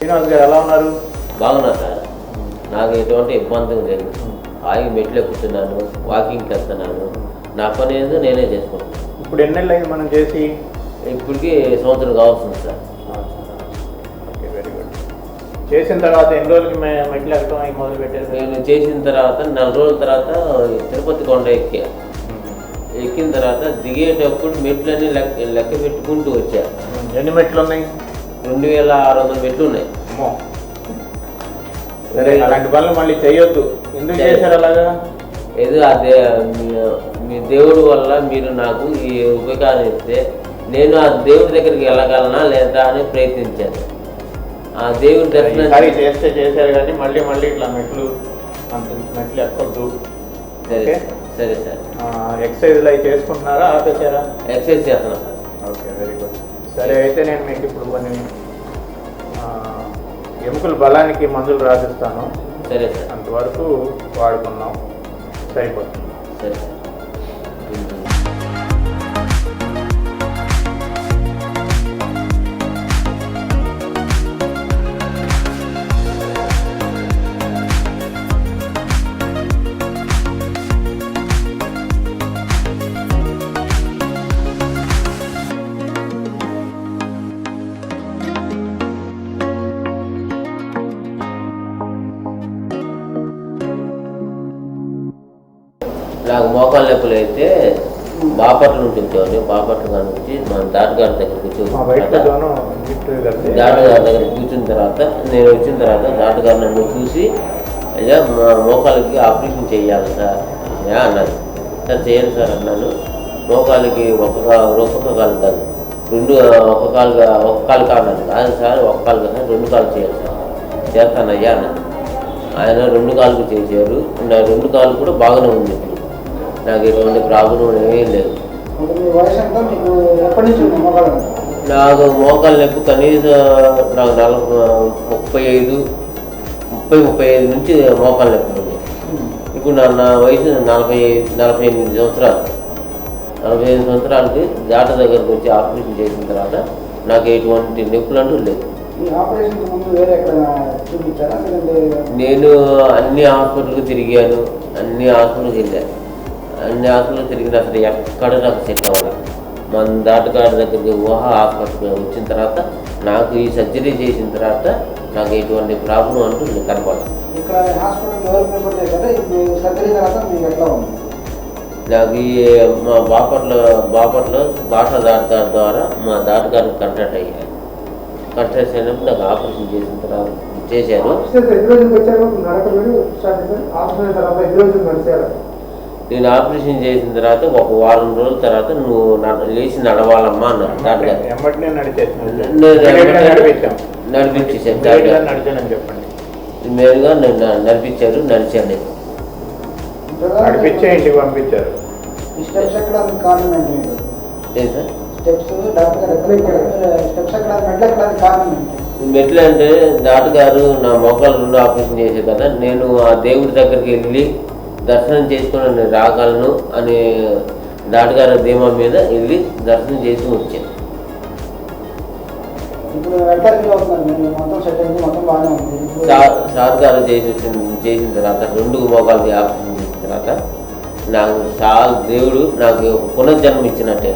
శ్రీనివాస్ గారు ఎలా ఉన్నారు? బాగున్నా సార్. నాకు ఎటువంటి ఇబ్బంది లేదు ఆగి మెట్లు ఎక్కుతున్నాను వాకింగ్కి వెళ్తున్నాను నా పని ఏదో నేనే చేసుకుంటాను ఇప్పుడు ఎన్నెళ్ళు అయింది మనం చేసి? ఇప్పటికి సంవత్సరం కావాల్సింది సార్. ఓకే వెరీ గుడ్ చేసిన తర్వాత ఎన్ని రోజులకి మె- మెట్లు ఎక్కడం అవి మొదలు పెట్టారు? నేను చేసిన తర్వాత నెల రోజుల తర్వాత తిరుపతి కొండ ఎక్కా. ఎక్కిన తర్వాత దిగేటప్పుడు మెట్లన్నీ లెక్క లెక్క పెట్టుకుంటూ వచ్చా. ఎన్ని మెట్లు ఉన్నాయి? రెండు వేల ఆరు వందల మెట్లు ఉన్నాయి సరే అలాంటి పనులు మళ్ళీ చేయొద్దు. ఎందుకు చేశారు అలాగా? ఏదో ఆ దే మీ- దేవుడు వల్ల మీరు నాకు ఈ ఉపకారం ఇస్తే నేను ఆ దేవుడి దగ్గరికి వెళ్ళగలనా లేదా అని ప్రయత్నించాను. ఆ దేవుడి దర్శనం చేస్తే చేశారు కానీ మళ్ళీ మళ్ళీ ఇట్లా మెట్లు అంత మెట్లు ఎక్కొద్దు. సరే. సరే సార్ ఎక్సర్సైజ్లు అవి చేసుకుంటున్నారా ఆపేశారా? ఎక్సర్సైజ్ చేస్తున్నాను సార్. Okay very good. సరే అయితే నేను మీకు ఇప్పుడు కొన్ని ఎముకల బలానికి మందులు రాసిస్తాను. సరే సార్. అంతవరకు వాడుకున్నాం. సరిపోతుంది. సరే. నాకు మోకాళ్ళ నొప్పులు అయితే బాపట్ల నుంచి వచ్చేవాడిని బాపట్ల నుంచి మన దాటగారి గిఫ్ట్ కలిసి దాటగారి దగ్గర కూర్చున్న తర్వాత నేను వచ్చిన తర్వాత దాటగారు నన్ను చూసి అయ్యా మా మోకాళ్ళకి ఆపరేషన్ చేయాలి సార్. అయ్యా అన్నారు. సార్ చేయండి సార్ అన్నాను. మోకాళ్ళకి ఒక ఒక్కొక్క కాలు కాదు రెండు ఒక కాలుగా ఒక కాలు కాదు కాదు సార్ ఒక కాలు కాదు రెండు కాలు చేయాలి సార్. చేస్తానయ్యా అన్నారు. ఆయన రెండు కాళ్ళు చేశారు. నా రెండు కాళ్ళు కూడా బాగానే ఉంది నాకు ఎటువంటి ప్రాబ్లం ఏమీ లేదు. నాకు మోకాలు నొప్పి కనీసం నాకు నలభై ముప్పై ఐదు ముప్పై ముప్పై ఐదు నుంచి మోకాలు నొప్పి ఉంది. ఇప్పుడు నా నా వయసు నలభై నలభై ఎనిమిది సంవత్సరాలు. నలభై ఎనిమిది సంవత్సరాలకి జాట దగ్గరకు వచ్చి ఆపరేషన్ చేసిన తర్వాత నాకు ఎటువంటి నొప్పులు అంటూ లేదు నేను అన్ని హాస్పిటల్కి తిరిగాను అన్ని హాస్పిటల్కి వెళ్ళాను. అన్ని హాస్పిటల్ తిరిగిన అసలు ఎక్కడ నాకు సెట్ అవ్వాలి మన దాటగాడి దగ్గరికి ఊహ హాస్పిటల్ వచ్చిన తర్వాత నాకు ఈ సర్జరీ చేసిన తర్వాత నాకు ఎటువంటి ప్రాబ్లం అంటూ నేను కనపడదు నాకు ఈ మా బాపట్ల బాపట్ల భాష దాటగారి ద్వారా మా దాటగారికి కంటాక్ట్ అయ్యాను కంటాక్ట్ అయినప్పుడు నాకు ఆపరేషన్ చేసిన తర్వాత చేశారు. నేను ఆపరేషన్ చేసిన తర్వాత ఒక వారం రోజుల తర్వాత నువ్వు లేచి నడవాలమ్మా అన్నారు. నడిపించేసాను మేలుగా నన్ను నడిపించారు నడిచాను పంపించారు. స్టెప్స్ కారణం ఏంటి డాక్టర్ మెట్లు ఎక్కడ కారణం ఏంటి మెట్లు అంటే డాక్టర్ గారు నా మోకాలు రెండు ఆపరేషన్ చేసే కదా నేను ఆ దేవుడి దగ్గరికి వెళ్ళి దర్శనం చేసుకుని నేను రాగలను అనే డాక్టర్ గారి ధీమా మీద వెళ్ళి దర్శనం చేసి వచ్చాను సార్ గారు చేసి వచ్చిన- చేసిన తర్వాత రెండు మోకాలకి ఆపరేషన్ చేసిన తర్వాత నాకు చాలా దేవుడు నాకు పునర్జన్మ ఇచ్చినట్టే